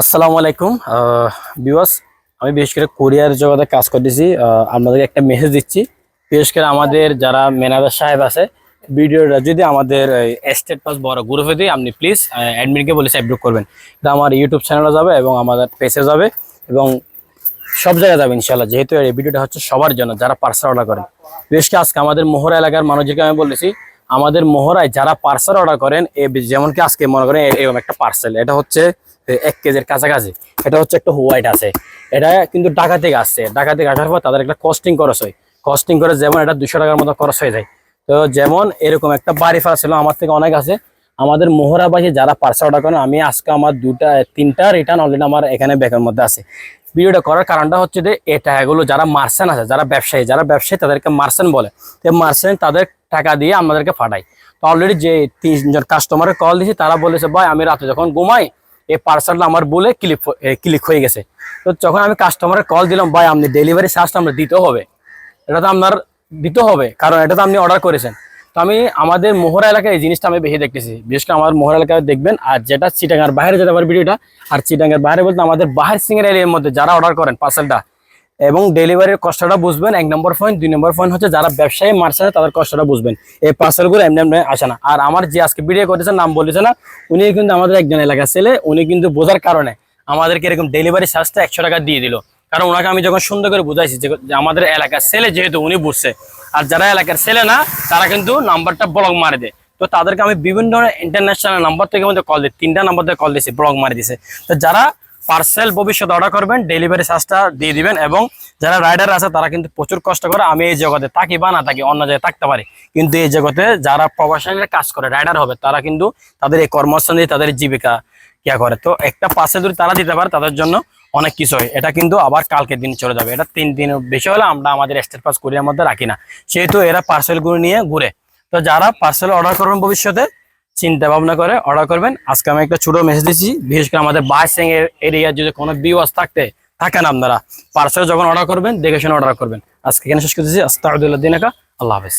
আসসালামু আলাইকুম। বিওয়াস আমি বিশেষ করে কোরিয়ার জগতে কাজ করতেছি। আপনাদেরকে একটা মেসেজ দিচ্ছি। বিশেষ করে আমাদের যারা ম্যানেজার সাহেব আছে, ভিডিওটা যদি আমাদের এস্টেট পাস বড় গ্রুপে দিই আপনি প্লিজ অ্যাডমিনকে বলে অ্যাপ্রুভ করবেন। এটা আমার ইউটিউব চ্যানেলে যাবে এবং আমাদের পেজে যাবে এবং সব জায়গায় যাবে ইনশাল্লাহ যেহেতু এই ভিডিওটা হচ্ছে সবার জন্য, যারা পার্সেল অর্ডার করেন। বিশেষ করে আজকে আমাদের মোহরা এলাকার মানুষদেরকে আমি বলেছি আমাদের মোহরায় যারা পার্সেল অর্ডার করেন, এ যেমন কি আজকে মনে করেন এরকম একটা পার্সেল এটা হচ্ছে এক কেজির কাছাকাছি। এটা হচ্ছে একটা হোয়াইট আছে। এটা কিন্তু ঢাকা থেকে আসছে। ঢাকা থেকে আসার পর তাদের একটা কস্টিং খরচ হয়। কস্টিং করে যেমন এটা দুশো টাকার মতো খরচ হয়ে যায়। তো যেমন এরকম একটা বাড়ি ফেলা ছিল আমার থেকে অনেক আছে। আমাদের মোহরাবাসী যারা পার্সেল অর্ডার করেন, আমি আজকে আমার দুটা, তিনটা রিটার্ন অলরেডি আমার এখানে ব্যাগের মধ্যে আছে। ভিডিওটা করার কারণটা হচ্ছে যে, এই টাকাগুলো যারা মার্সেন আছে, যারা ব্যবসায়ী যারা ব্যবসায়ী তাদেরকে মার্সেন বলে। তো মার্সেন তাদের টাকা দিয়ে আমাদেরকে পাঠায়। তো অলরেডি যে তিনজন কাস্টমারের কল দিয়েছি তারা বলেছে, ভাই, আমি রাতে যখন ঘুমাই এই পার্সেলটা আমার বলে ক্লিক ক্লিক হয়ে গেছে। তো যখন আমি কাস্টমারে কল দিলাম, ভাই, আপনি ডেলিভারি চার্জটা আমরা দিতে হবে। এটা তো আপনার দিতে হবে, কারণ এটা তো আপনি অর্ডার করেছেন। তো আমি আমাদের মোহরা এলাকায় এই জিনিসটা আমি বেশি দেখতেছি। বিশেষ করে আমার মোহরা এলাকায় দেখবেন, আর যেটা চিটাঙ্গার বাইরে যেতে পারে ভিডিওটা, আর চিটাঙ্গার বাইরে বলতে আমাদের বাহার সিঙ্গার এরিয়ার মধ্যে যারা অর্ডার করেন পার্সেলটা এবং ডেলিভারির কষ্টটা বুঝবেন, এক নম্বর পয়েন্ট দুই নম্বর পয়েন্ট হচ্ছে যারা ব্যবসায়ী মার্চেন্ট তাদের কষ্টটা বুঝবেন। এই পার্সেলগুলো এমনি এমনি আসে না। আর আমার যে আজকে ভিডিও করেছেন নাম বলেছে না, উনি কিন্তু আমাদের একজন এলাকার ছেলে, উনি কিন্তু বোঝার কারণে আমাদেরকে এরকম ডেলিভারি চার্জটা একশো টাকা দিয়ে দিল। কারণ ওনাকে আমি যখন সুন্দর করে বুঝাইছি যে আমাদের এলাকার ছেলে যেহেতু উনি বুঝছে। আর যারা এলাকার ছেলে না, তারা কিন্তু নাম্বারটা ব্লক মারে দেয়। তো তাদেরকে আমি বিভিন্ন ধরনের ইন্টারন্যাশনাল নাম্বার থেকে মধ্যে কল দিই, তিনটা নাম্বার থেকে কল দিয়েছি ব্লক মারে দিছে তো যারা পার্সেল ভবিষ্যতে অর্ডার করবেন ডেলিভারি চার্জটা দিয়ে দিবেন এবং যারা রাইডার আছে তারা কিন্তু প্রচুর কষ্ট করে আমি এই জগতে থাকি বা না থাকি, অন্য জায়গায় থাকতে পারি। কিন্তু এই জগতে যারা প্রফেশনাল কাজ করে রাইডার হবে, তারা কিন্তু তাদের এই কর্মস্থান দিয়ে তাদের জীবিকা ইয়া করে। তো একটা পাশে যদি তারা দিতে পারে, তাদের জন্য অনেক কিছু হয়। এটা কিন্তু আবার কালকের দিন চলে যাবে। এটা তিন দিন বেশি হলে আমরা আমাদের স্টেট পাস কোরিয়ার মধ্যে রাখি না। সেহেতু এরা পার্সেলগুলো নিয়ে ঘুরে। তো যারা পার্সেল অর্ডার করবেন ভবিষ্যতে চিন্তা ভাবনা করে অর্ডার করবেন। আজকে আমি একটা ছোট মেসেজ দিচ্ছি বিশেষ করে আমাদের বাইসেং এর এরিয়ার যদি কোনো বিওয়াস থাকতে, থাকেন আপনারা পার্সেল যখন অর্ডার করবেন, দেখে শুনে অর্ডার করবেন। আজকে এখানে শেষ করতেছি। আস্তাউদ্দিল্লাহ দিনাকা। আল্লাহ হাফেজ।